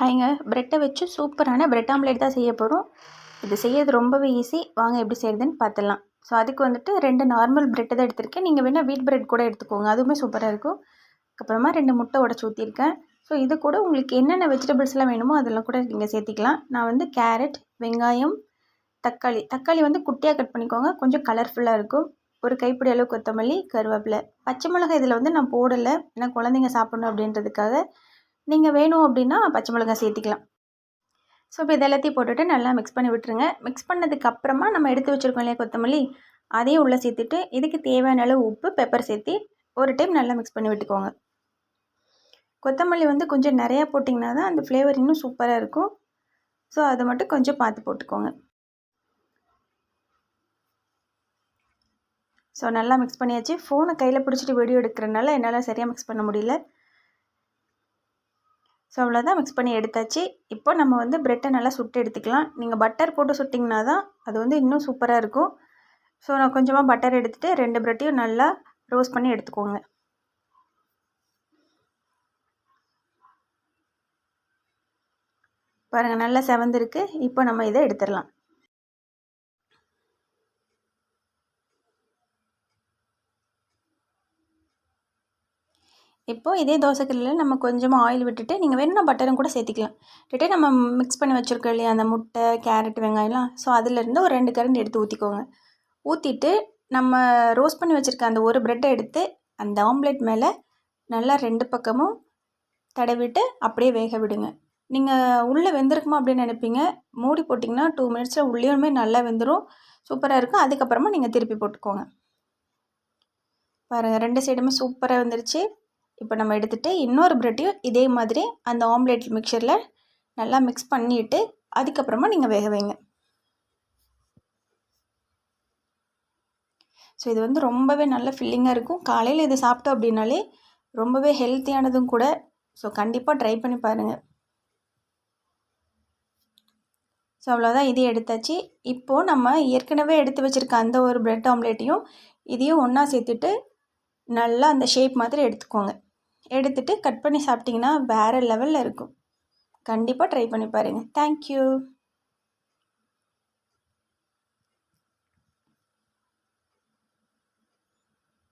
ஹாய்ங்க ப்ரெட்டை வச்சு சூப்பரான ப்ரெட் ஆம்லேட் தான் செய்ய போகிறோம் இது செய்யறது ரொம்பவே ஈஸி வாங்க எப்படி செய்கிறதுன்னு பார்த்துடலாம். ஸோ அதுக்கு வந்துட்டு ரெண்டு நார்மல் ப்ரெட்டை தான் எடுத்திருக்கேன். நீங்கள் வேணால் வீட் ப்ரெட் கூட எடுத்துக்கோங்க. அதுவுமே சூப்பராக இருக்கும். அதுக்கப்புறமா ரெண்டு முட்டை உடச்சி ஊற்றிருக்கேன் ஸோ இது கூட உங்களுக்கு என்னென்ன வெஜிடபிள்ஸ்லாம் வேணுமோ அதெல்லாம் கூட நீங்கள் சேர்த்திக்கலாம். நான் வந்து கேரட் வெங்காயம் தக்காளி. தக்காளி வந்து குட்டியாக கட் பண்ணிக்கோங்க. கொஞ்சம் கலர்ஃபுல்லாக இருக்கும். ஒரு கைப்பிடி அளவு கொத்தமல்லி கருவேப்பிலை. பச்சை மிளகாய் இதில் வந்து நான் போடலை. ஏன்னா குழந்தைங்க சாப்பிட்ணும் அப்படின்றதுக்காக. நீங்கள் வேணும் அப்படின்னா பச்சை மிளகாய் சேர்த்திக்கலாம். ஸோ இப்போ இது எல்லாத்தையும் போட்டுட்டு நல்லா மிக்ஸ் பண்ணி விட்டுருங்க. மிக்ஸ் பண்ணதுக்கப்புறமா நம்ம எடுத்து வச்சுருக்கோம் இல்லையா கொத்தமல்லி? அதையும் உள்ளே சேர்த்துட்டு இதுக்கு தேவையான அளவு உப்பு பெப்பர் சேர்த்து ஒரு டைம் நல்லா மிக்ஸ் பண்ணி விட்டுக்கோங்க. கொத்தமல்லி வந்து கொஞ்சம் நிறையா போட்டிங்கன்னா தான் அந்த ஃப்ளேவர் இன்னும் சூப்பராக இருக்கும். ஸோ அதை மட்டும் கொஞ்சம் பார்த்து போட்டுக்கோங்க. ஸோ நல்லா மிக்ஸ் பண்ணியாச்சு. ஃபோனை கையில் பிடிச்சிட்டு வீடியோ எடுக்கிறனால என்னால் சரியாக மிக்ஸ் பண்ண முடியல. ஸோ அவ்வளோதான் மிக்ஸ் பண்ணி எடுத்தாச்சு. இப்போ நம்ம வந்து ப்ரெட்டை நல்லா சுட்டு எடுத்துக்கலாம். நீங்கள் பட்டர் போட்டு சுட்டிங்கன்னா தான் அது வந்து இன்னும் சூப்பராக இருக்கும். ஸோ நான் கொஞ்சமாக பட்டர் எடுத்துகிட்டு ரெண்டு ப்ரெட்டையும் நல்லா ரோஸ்ட் பண்ணி எடுத்துக்கோங்க. பாருங்கள் நல்லா செவந்திருக்கு. இப்போ நம்ம இதை எடுத்துடலாம். இப்போது இதே தோசைக்கல்லில் நம்ம கொஞ்சமாக ஆயில் விட்டுட்டு நீங்கள் வேணும்னா பட்டரும் கூட சேர்த்திக்கலாம். விட்டுட்டு நம்ம மிக்ஸ் பண்ணி வச்சுருக்கோம் இல்லையா அந்த முட்டை கேரட் வெங்காயம்லாம். ஸோ அதிலேருந்து ஒரு ரெண்டு கரண்ட் எடுத்து ஊற்றிக்கோங்க ஊற்றிட்டு நம்ம ரோஸ்ட் பண்ணி வச்சுருக்க அந்த ஒரு ப்ரெட்டை எடுத்து அந்த ஆம்லேட் மேலே நல்லா ரெண்டு பக்கமும் தடவிட்டு அப்படியே வேக விடுங்க. நீங்கள் உள்ளே வெந்திருக்குமா அப்படின்னு நினைப்பீங்க. மூடி போட்டிங்கன்னா டூ மினிட்ஸில் உள்ளேயுமே நல்லா வெந்துடும் சூப்பராக இருக்கும். அதுக்கப்புறமா நீங்கள் திருப்பி போட்டுக்கோங்க. பாருங்கள் ரெண்டு சைடுமே சூப்பராக வந்துருச்சு. இப்போ நம்ம எடுத்துகிட்டு இன்னொரு ப்ரெட்டையும் இதே மாதிரி அந்த ஆம்லேட் மிக்சரில் நல்லா மிக்ஸ் பண்ணிவிட்டு அதுக்கப்புறமா நீங்கள் வேக வைங்க. ஸோ இது வந்து ரொம்பவே நல்ல ஃபில்லிங்காக இருக்கும். காலையில் இது சாப்பிட்டோம் அப்படின்னாலே ரொம்பவே ஹெல்த்தியானதும் கூட. ஸோ கண்டிப்பாக ட்ரை பண்ணி பாருங்கள் ஸோ அவ்வளோதான் இதே எடுத்தாச்சு. இப்போது நம்ம ஏற்கனவே எடுத்து வச்சுருக்க அந்த ஒரு ப்ரெட் ஆம்லேட்டையும் இதையும் ஒன்றா சேர்த்துட்டு நல்லா அந்த ஷேப் மாதிரி எடுத்துக்கோங்க. எடுத்துகிட்டு கட் பண்ணி சாப்பிட்டிங்கன்னா வேறு லெவலில் இருக்கும். கண்டிப்பாக ட்ரை பண்ணி பாருங்கள் தேங்க்யூ